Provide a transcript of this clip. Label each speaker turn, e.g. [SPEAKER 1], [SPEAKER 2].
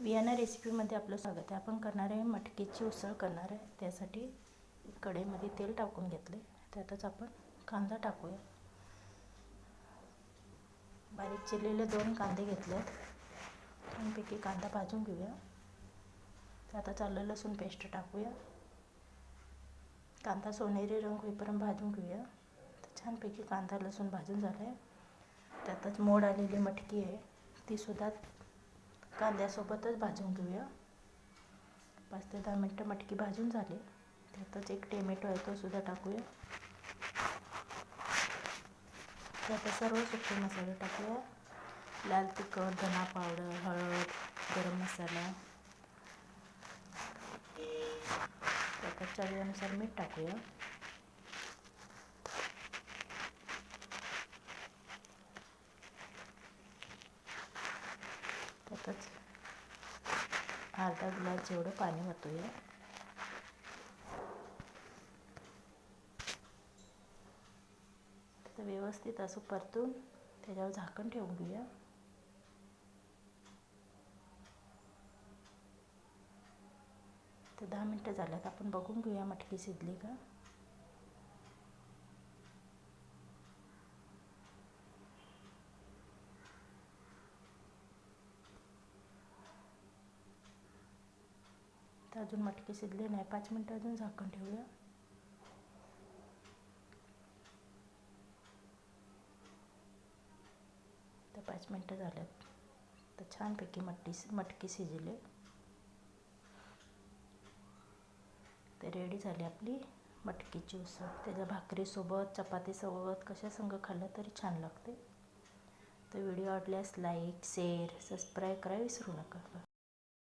[SPEAKER 1] Vienna रेसिपीमध्ये आपलं स्वागत आहे. आपण करणार आहे मटकीची उसळ करणार आहे. त्यासाठी कढईमध्ये तेल टाकून घेतले त्यातच आपण कांदा टाकूया. बारीक चिरलेले दोन कांदे घेतलेत छानपैकी कांदा भाजून घेऊया. त्यातच आलं लसूण पेस्ट टाकूया. कांदा सोनेरी रंग होईपर्यंत भाजून घेऊया. तर छानपैकी कांदा लसूण भाजून झाला आहे त्यातच मोड आलेली मटकी आहे. तीसुद्धा कांद्यासोबतच भाजून घेऊया. पाच ते दहा मिनटं मटकी भाजून झाली. त्यातच एक टेमॅटो आहे तो सुद्धा टाकूया. त्यात सर्व सुके मसाले टाकूया. लाल तिखट धना पावडर हळद गरम मसाला. त्यात चवीनुसार मीठ टाकूया. त्यातच अर्धा ग्लास जेवढं पाणी ओतूया तर व्यवस्थित असं परतून त्याच्यावर झाकण ठेवून घेऊया. तर दहा मिनटं झाल्यात. आपण बघून घेऊया मटकी शिजली का. तर अजून मटकी शिजली नाही पाच मिनटं अजून झाकण ठेवूया. तर पाच मिनटं झाल्यात तर छानपैकी मटकी मटकी शिजली. तर रेडी झाली आपली मटकीची उसळ. त्याच्या भाकरीसोबत चपातीसोबत कशा संग खाल्लं तरी छान लागते. तर व्हिडिओ आवडल्यास लाईक शेअर सबस्क्राईब करा विसरू नका.